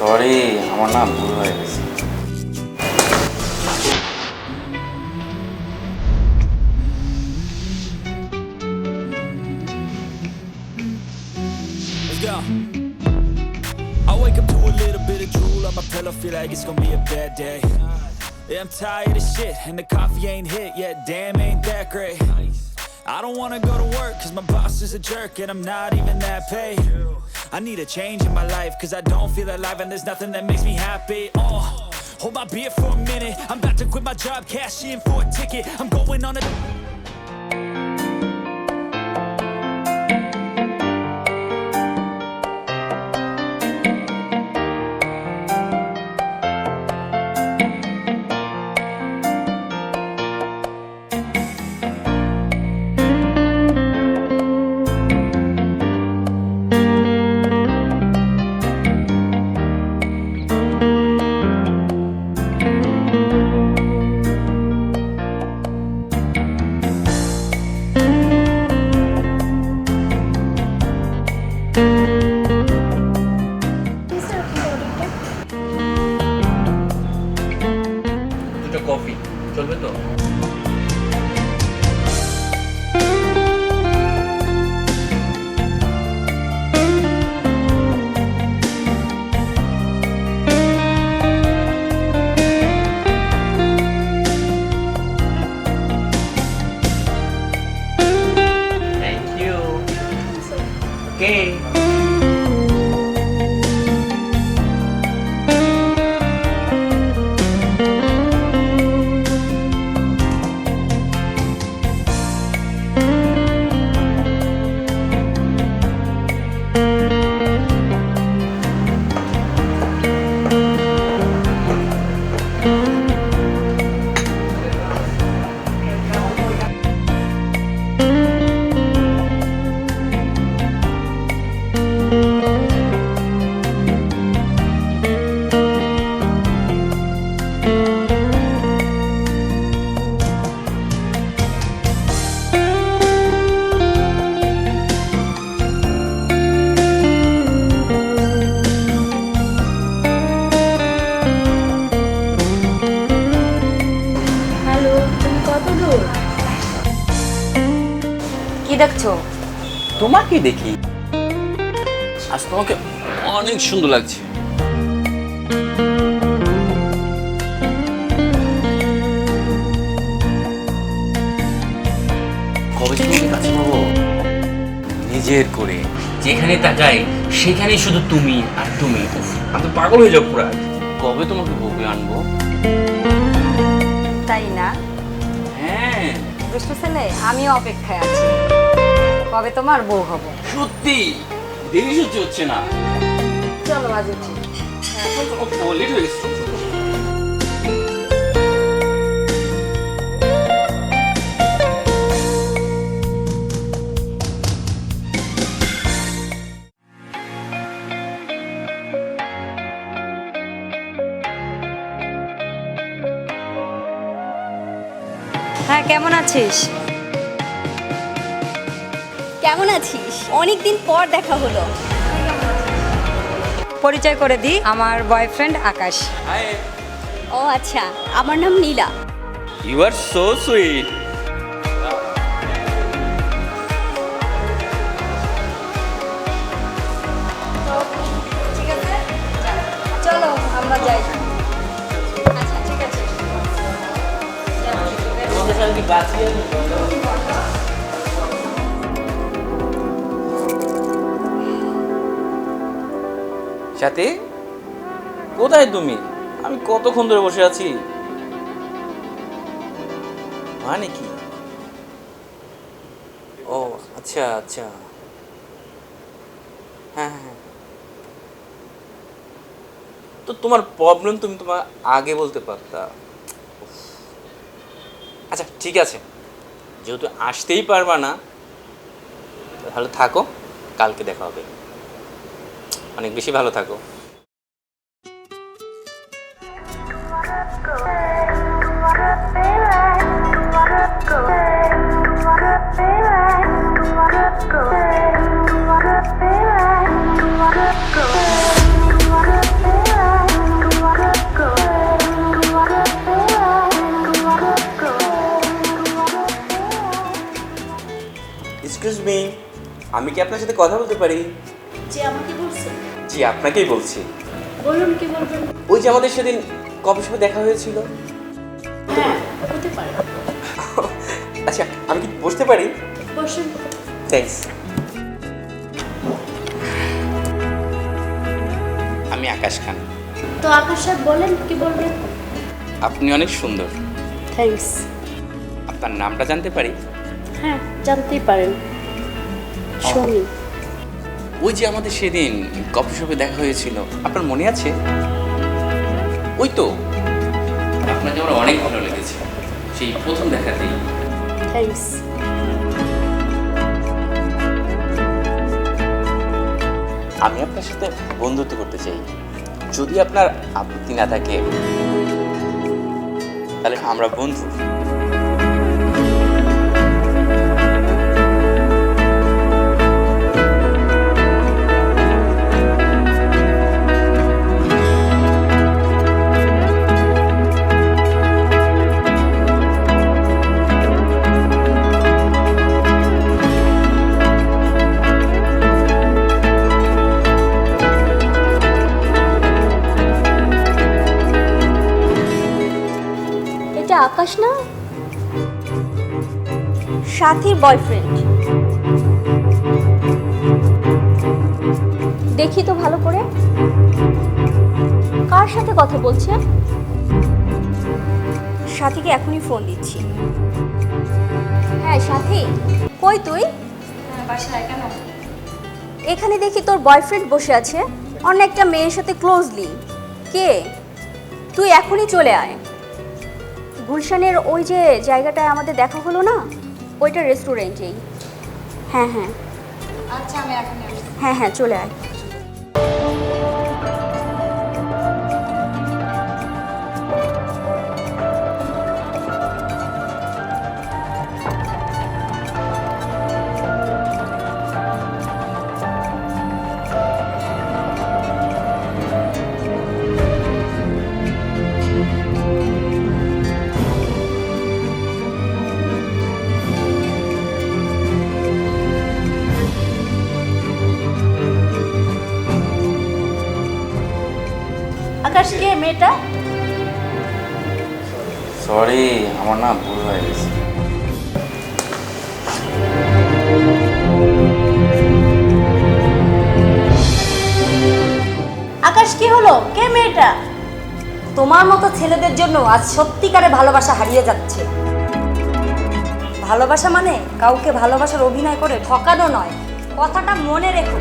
Sorry আমার না ভুল হয়ে গেছে Let's go. I wake up to a little bit of drool on my pillow, feel like it's gonna be a bad day. Yeah, I'm tired of shit, and the coffee ain't hit yet. Damn, ain't that great. I don't wanna go to work, cause my boss is a jerk, and I'm not even that paid. I need a change in my life, cause I don't feel alive, and there's nothing that makes me happy. Oh, hold my beer for a minute. I'm about to quit my job, cash in for a ticket. I'm going on a. Coffee চলবে তো? দেখছ? তোমাকে দেখি। আজ তোমাকে অনেক সুন্দর লাগছে। কবে তোমাকে কাছে পাবো? নিজের করে। যেখানে তাকাই সেখানে শুধু তুমি আর তুমি। আমি তো পাগল হয়ে যাব পুরা। কবে তোমাকে বউকে আনব? তাই না? হ্যাঁ। দুষ্টু ছেলে আমিও অপেক্ষায় আছি। কবে তোমার বউ হব? সত্যি? দেরি সহ্য হচ্ছে না। চলো আজ উঠি। লেট হয়ে গেছে। হ্যাঁ কেমন আছিস? কেমন আছিস? অনেকদিন পর দেখা হলো। পরিচয় করে দিই আমার বয়ফ্রেন্ড আকাশ। ও আচ্ছা আমার নাম Nila. You are so sweet ঠিক সাথে কোথায় তুমি? আমি কতক্ষণ ধরে বসে আছি? মানে কি? ও আচ্ছা আচ্ছা। হ্যাঁ হ্যাঁ তো তোমার প্রবলেম তুমি তোমার আগে বলতে পারতা। আচ্ছা ঠিক আছে। যেহেতু আসতেই পারবা না, তাহলে থাকো, কালকে দেখা হবে। অনেক বেশি ভালো থাকো। এক্সকিউজ মি আমি কি আপনার সাথে কথা বলতে পারি? যে আমাকে বলুন জি আপনাকেই বলছি। বলুন কি বলবেন? ওই যে আমাদের সেদিন কফি শপে দেখা হয়েছিল। হ্যাঁ হতে পারে। আচ্ছা আমি কি বসতে পারি? বসুন। থ্যাঙ্কস আমি আকাশ খান। তো আকাশ সাহেব বলেন কি বলবেন? আপনি অনেক সুন্দর। থ্যাঙ্কস আপনার নামটা জানতে পারি? হ্যাঁ জানতেই পারেন। শুনি ওই যে আমাদের সেদিন কফি শপে দেখা হয়েছিল আপনার মনে আছে? ওই তো। আপনাকে আমার অনেক ভালো লেগেছে। সেই প্রথম দেখাতেই। থ্যাঙ্কস আমি আপনার সাথে বন্ধুত্ব করতে চাই। যদি আপনার আপত্তি না থাকে তাহলে আমরা বন্ধু। আকাশ না? সাথীর বয়ফ্রেন্ড দেখি তো ভালো করে। কার সাথে কথা বলছে? সাথীকে এখনই ফোন দিচ্ছি। হ্যাঁ সাথী। কই তুই? বাসায় কেন? এখানে দেখি তোর বয়ফ্রেন্ড বসে আছে। অন্য একটা মেয়ের সাথে ক্লোজলি কে? তুই এখনই চলে আয়। গুলশানের ওই যে জায়গাটায় আমাদের দেখা হলো না? ওইটা রেস্টুরেন্টেই হ্যাঁ হ্যাঁ। আচ্ছা আমি এখন হ্যাঁ হ্যাঁ চলে আয়। সরি আমার না ভুল হয়ে গেছে। আকাশ কি হলো? কে মেয়েটা? তোমার মতো ছেলেদের জন্য আজ সত্যিকারে ভালোবাসা হারিয়ে যাচ্ছে। ভালোবাসা মানে কাউকে ভালোবাসার অভিনয় করে ঠকানো নয়। কথাটা মনে রেখো।